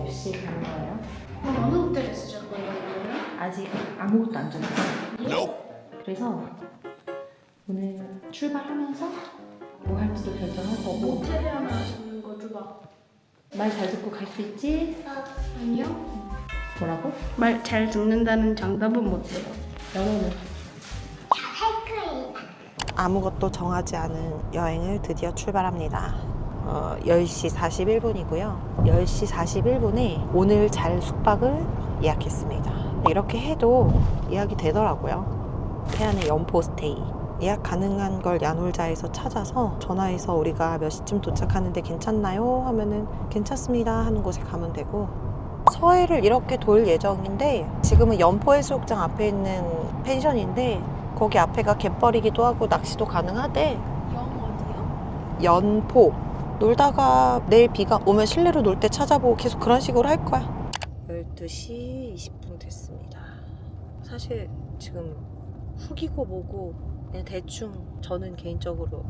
없이 가는 거예요? 그럼 어느 호텔에 쓰실 거예요? 아직 아무것도 안 정했어요. 그래서 오늘 출발하면서 뭐 할지도 결정할 거고 호텔에 하나 하시는 거 줘봐. 말잘 듣고 갈 수 있지? 아니요. 뭐라고? 말 잘 듣는다는 장답은 못 해요. 연호는 아무것도 정하지 않은 여행을 드디어 출발합니다. 어, 10시 41분이고요. 10시 41분에 오늘 잘 숙박을 예약했습니다. 이렇게 해도 예약이 되더라고요. 태안의 연포 스테이. 예약 가능한 걸 야놀자에서 찾아서 전화해서 우리가 몇 시쯤 도착하는데 괜찮나요? 하면은 괜찮습니다 하는 곳에 가면 되고 서해를 이렇게 돌 예정인데 지금은 연포 해수욕장 앞에 있는 펜션인데 거기 앞에가 갯벌이기도 하고 낚시도 가능하대. 영 어디요? 연포. 놀다가 내일 비가 오면 실내로 놀 때 찾아보고 계속 그런 식으로 할 거야. 12시 20분 됐습니다. 사실 지금 후기고 뭐고 그냥 대충 저는 개인적으로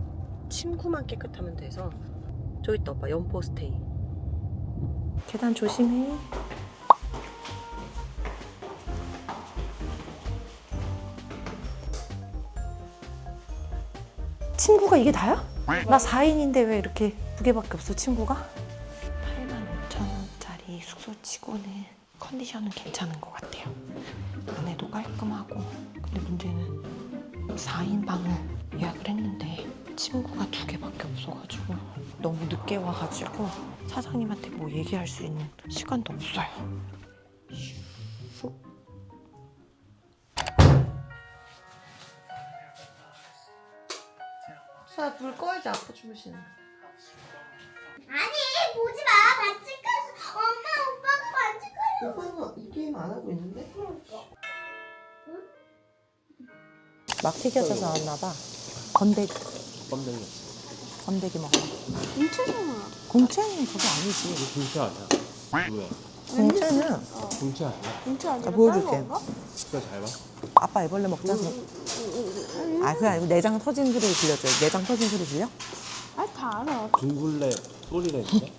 침구만 깨끗하면 돼서 저기 있다 오빠 연포 스테이. 계단 조심해. 친구가 이게 다야? 나 4인인데 왜 이렇게 두 개밖에 없어 친구가? 85,000원짜리 숙소치고는 컨디션은 괜찮은 것 같아요. 안에도 깔끔하고 근데 문제는 4인 방을 예약을 했는데 친구가 두 개밖에 없어가지고 너무 늦게 와가지고 사장님한테 뭐 얘기할 수 있는 시간도 없어요. 슉. 수아 불 꺼야지 아빠 주무시는 오빠는 이 게임 안 하고 있는데? 막 튀겨져서 나왔나 봐. 건더기. 껌댕이 건더기 먹어. 인체잖아. 공채는 그거 아니지. 이거 공채 아니야 뭐야 공채는 공채 아니야? 인체 아니라 자, 보여줄게. 진짜 잘 봐. 아빠 애벌레 먹자. 아 그게 아니고 내장 터진 소리 들려줘요. 내장 터진 소리 들려? 아 다 알아. 둥글레 소리라는데?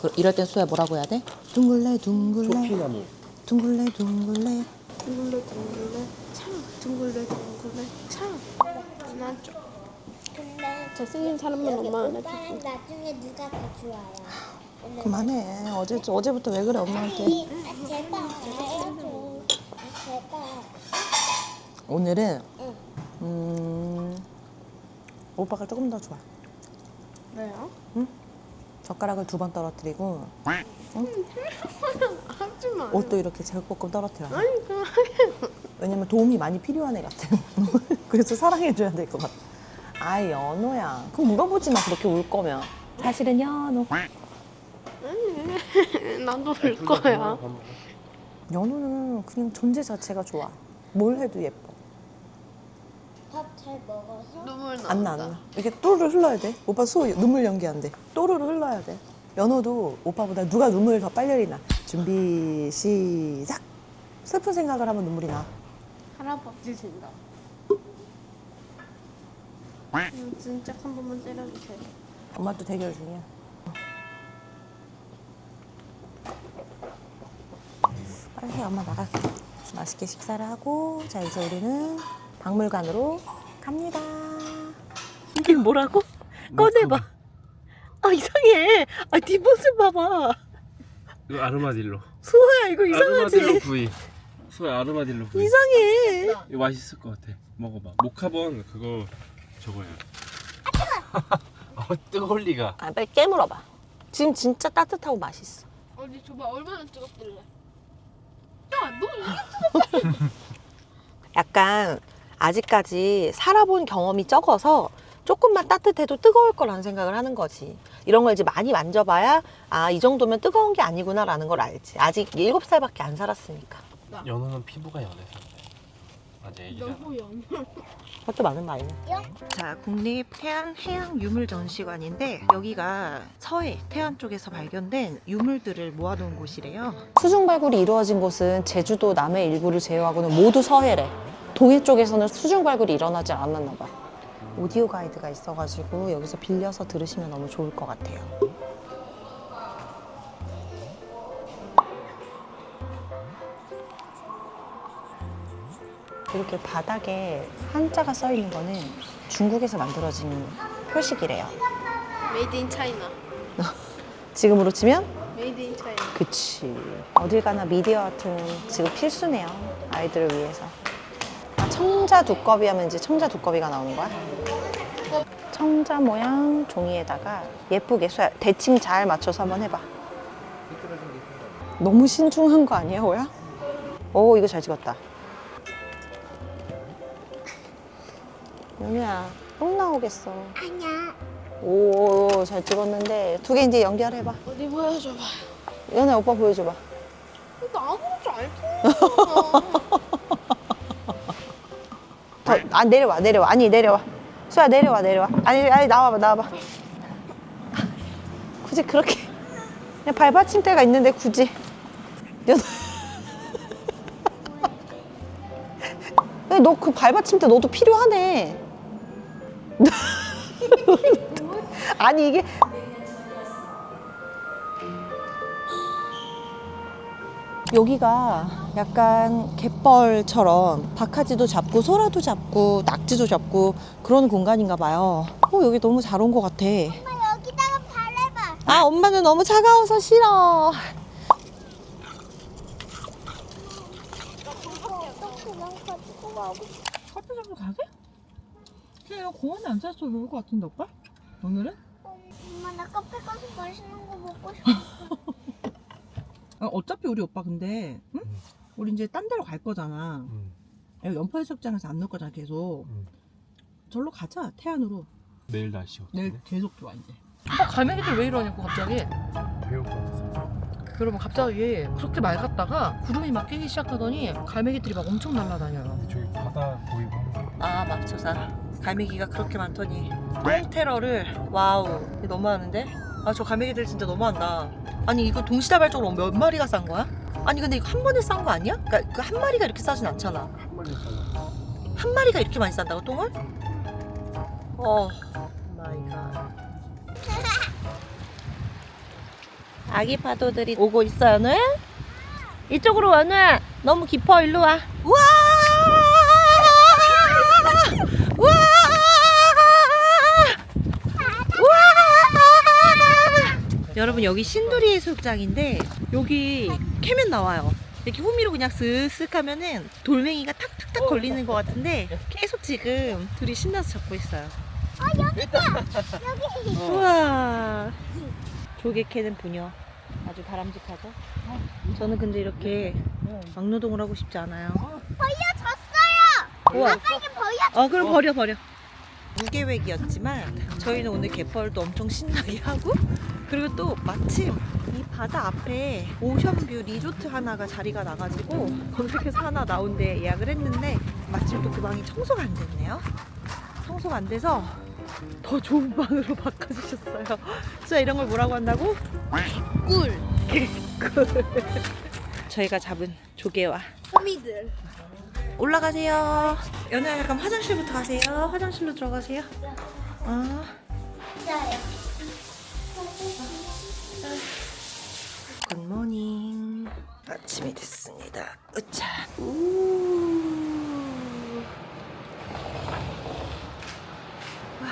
그, 이럴 땐 수야 뭐라고 해야 돼? 둥글레 둥글레 초피나무 둥글레 둥글레 둥글레 둥글레 참 둥글레 둥글레 참. 안아줘. 근데 잘생긴 사람만 엄마 안아줘. 오빠는 나중에 누가 더 좋아요 그만해. 어제 어제부터 왜 그래 엄마한테? 아니 아, 제발 알려줘 아, 제발 오늘은 응. 음 오빠가 조금 더 좋아. 왜요? 젓가락을 두 번 떨어뜨리고 하지 마. 옷도 이렇게 제육볶음 떨어뜨려. 아니 그만. 왜냐면 도움이 많이 필요한 애 같아. 그래서 사랑해줘야 될 것 같아. 아이 연호야. 그럼 물어보지 마 그렇게 울 거면. 사실은 연호. 아니 나도 울 거야. 연호는 그냥 존재 자체가 좋아. 뭘 해도 예뻐. 밥 잘 먹어서 눈물 나. 안 나, 안 나. 이렇게 또르르 흘러야 돼. 오빠 수 눈물 연기한대. 또르르 흘러야 돼. 연호도 오빠보다 누가 눈물을 더 빨리 흘리나. 준비, 시작! 슬픈 생각을 하면 눈물이 나. 할아버지 진다. 음, 진짜 한 번만 때려주세요. 엄마도 대결 중이야. 빨리 해, 엄마 나갈게. 맛있게 식사를 하고, 자, 이제 우리는 박물관으로 갑니다. 이게 뭐라고? 꺼내봐. 아 이상해. 아 뒷모습 봐봐. 이거 아르마딜로 수호야 이거 아르마딜로 이상하지? 구이 수야 아르마딜로 구이 이상해. 이거 맛있을 것 같아 먹어봐 모카본 그거 저거야 어 뜨거울 리가 아, 빨리 깨물어봐. 지금 진짜 따뜻하고 맛있어. 어디 줘봐 얼마나 뜨겁길래? 야, 너 이게 약간 아직까지 살아본 경험이 적어서 조금만 따뜻해도 뜨거울 거라는 생각을 하는 거지. 이런 걸 이제 많이 만져봐야 아, 이 정도면 뜨거운 게 아니구나라는 걸 알지. 아직 일곱 살밖에 안 살았으니까. 연우는 피부가 연해서 아직 애기잖아. 너무 영. 그것도 맞는 말이네. 자, 국립 태안 해양 유물 전시관인데 여기가 서해 태안 쪽에서 발견된 유물들을 모아놓은 곳이래요. 수중 발굴이 이루어진 곳은 제주도 남해 일부를 제외하고는 모두 서해래. 동해 쪽에서는 수중 발굴이 일어나지 않았나 봐. 오디오 가이드가 있어가지고 여기서 빌려서 들으시면 너무 좋을 것 같아요. 이렇게 바닥에 한자가 써 있는 거는 중국에서 만들어진 표식이래요. 메이드 인 차이나. 지금으로 치면 메이드 인 차이나. 그치. 어딜 가나 미디어 아트는 지금 필수네요. 아이들을 위해서. 아, 청자 두꺼비 하면 이제 청자 두꺼비가 나오는 거야? 청자 모양 종이에다가 예쁘게 쏴. 대칭 잘 맞춰서 한번 해봐. 너무 신중한 거 아니야, 호야? 오, 이거 잘 찍었다. 연우야, 똥 나오겠어. 아니야. 오, 잘 찍었는데 두 개 이제 연결해봐. 어디 보여줘봐. 연우야, 오빠 보여줘봐. 나 아무것도 안 했잖아. 더, 아 내려와 내려와. 아니 내려와. 수야 내려와 내려와. 아니 아니 나와봐 나와봐. 굳이 그렇게. 그냥 발받침대가 있는데 굳이. 너 그 발받침대 너도 필요하네. 아니 이게 여기가 약간 갯벌처럼 박하지도 잡고 소라도 잡고 낙지도 잡고 그런 공간인가 봐요. 어, 여기 너무 잘 온 것 같아. 엄마 여기다가 바래봐. 아, 엄마는 너무 차가워서 싫어. 커피 잡으러 가게? 그냥 공원에 앉아서 놀것 같은데 오빠? 오늘은? 엄마 나 카페 가서 맛있는 거 먹고 싶어. 아, 어차피 우리 오빠 근데 응? 우리 이제 딴 데로 갈 거잖아. 응. 여기 연포해수욕장에서 안 놀 거잖아 계속. 응. 절로 가자 태안으로. 내일 날씨 어때? 내일 계속 좋아 이제. 어, 갈매기들 왜 이러냐고 갑자기 배울 것 같아서. 여러분 갑자기 그렇게 맑았다가 구름이 막 끼기 시작하더니 갈매기들이 막 엄청 날아다녀요 저기 바다 보이고 하는 거. 아 맙소사. 갈매기가 그렇게 많더니 똥 테러를 와우 이거 너무하는데? 아 저 갈매기들 진짜 너무한다. 아니 이거 동시다발적으로 몇 마리가 싼 거야? 아니 근데 이거 한 번에 싼 거 아니야? 그러니까 그 한 마리가 이렇게 싸진 않잖아. 한 마리 있잖아. 한 마리가 이렇게 많이 싼다고 똥을? 어 마이 갓. 아기 파도들이 오고 있어요, 는 이쪽으로 와, 는 너무 깊어, 일로 와. 우와! 여러분 여기 신두리 해수욕장인데 여기 캐면 나와요. 이렇게 호미로 그냥 쓱쓱 하면은 돌멩이가 탁탁탁 걸리는 것 같은데 계속 지금 둘이 신나서 잡고 있어요. 여기. 우와. 조개 캐는 부녀. 아주 바람직하죠? 저는 근데 이렇게 막노동을 하고 싶지 않아요. 보여줬어요. 우와. 아빠 이게 보여. 어, 그럼 버려, 버려. 무계획이었지만 저희는 오늘 갯벌도 엄청 신나게 하고 그리고 또 마침 이 바다 앞에 오션뷰 리조트 하나가 자리가 나가지고 검색해서 하나 나온데 예약을 했는데 마침 또 그 방이 청소가 안 됐네요. 청소가 안 돼서 더 좋은 방으로 바꿔주셨어요. 진짜 이런 걸 뭐라고 한다고? 꿀. 꿀. 저희가 잡은 조개와 호미들. 올라가세요. 연우야 잠깐 화장실부터 가세요. 화장실로 들어가세요. 아. 있어 아침이 됐습니다. 으차. 우. 와.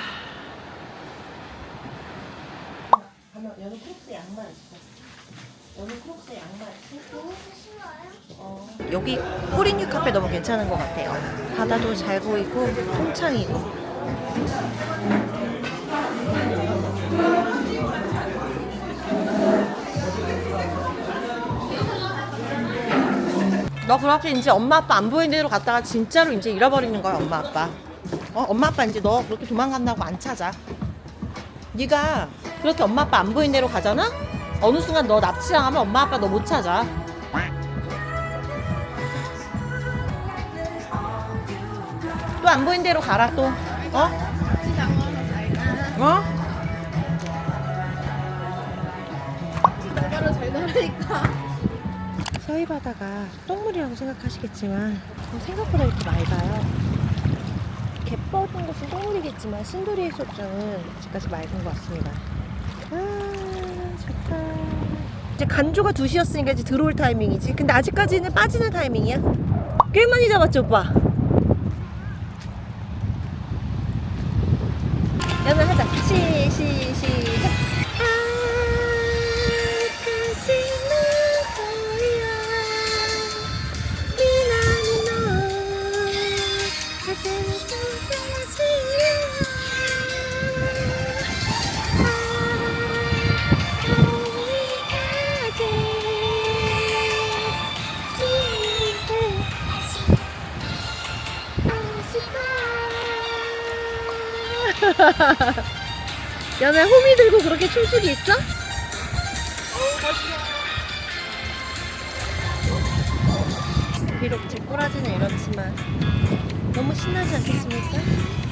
연우 크록스 양말 있어. 연우 크록스 양말 신고. 어. 여기 코린유 카페 너무 괜찮은 것 같아요. 바다도 잘 보이고 통창이고. 너 그렇게 이제 엄마 아빠 안 보이는 데로 갔다가 진짜로 이제 잃어버리는 거야 엄마 아빠. 어 엄마 아빠 이제 너 그렇게 도망간다고 안 찾아. 네가 그렇게 엄마 아빠 안 보이는 데로 가잖아. 어느 순간 너 납치당하면 엄마 아빠 너 못 찾아. 또 안 보인 대로 가라 또. 어? 어? 서해 바다가 똥물이라고 생각하시겠지만 생각보다 이렇게 맑아요. 개 뻗은 것은 똥물이겠지만 신도리 해수욕장은 아직까지 맑은 것 같습니다. 아 좋다. 이제 간조가 2시였으니까 이제 들어올 타이밍이지. 근데 아직까지는 빠지는 타이밍이야. 꽤 많이 잡았죠 오빠? 연을 하자. 시, 시, 연애 호미 들고 그렇게 춤추기 있어? 비록 제 꼬라지는 이렇지만 너무 신나지 않겠습니까?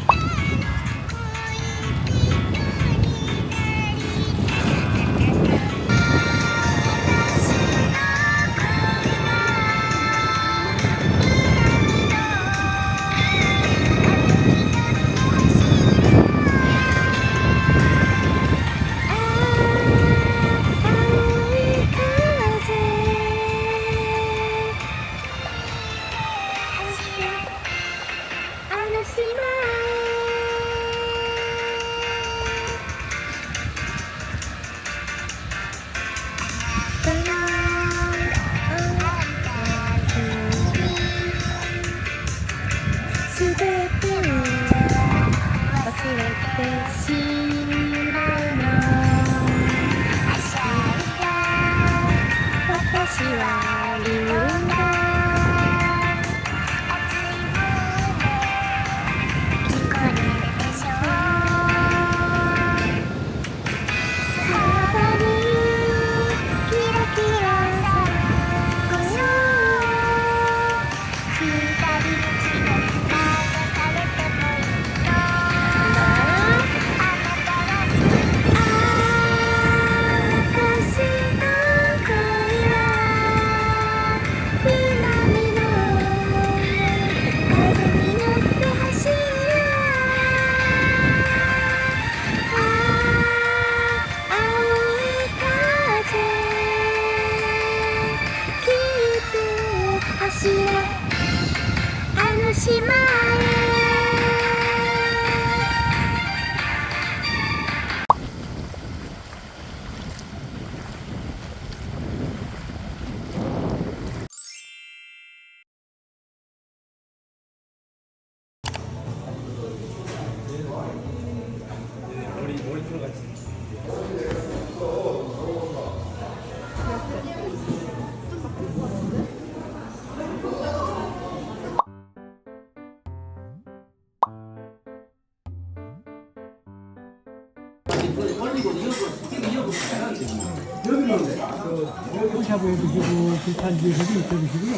샤브에 드시고 비슷한 지에서도 있어 드시고요.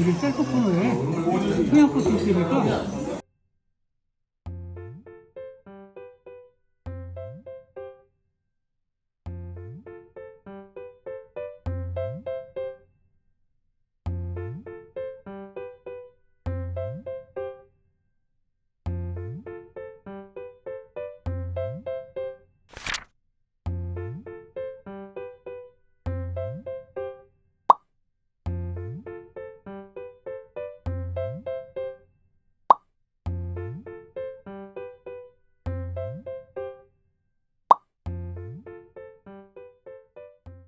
여기 셀프 코너에 통영버스 있으니까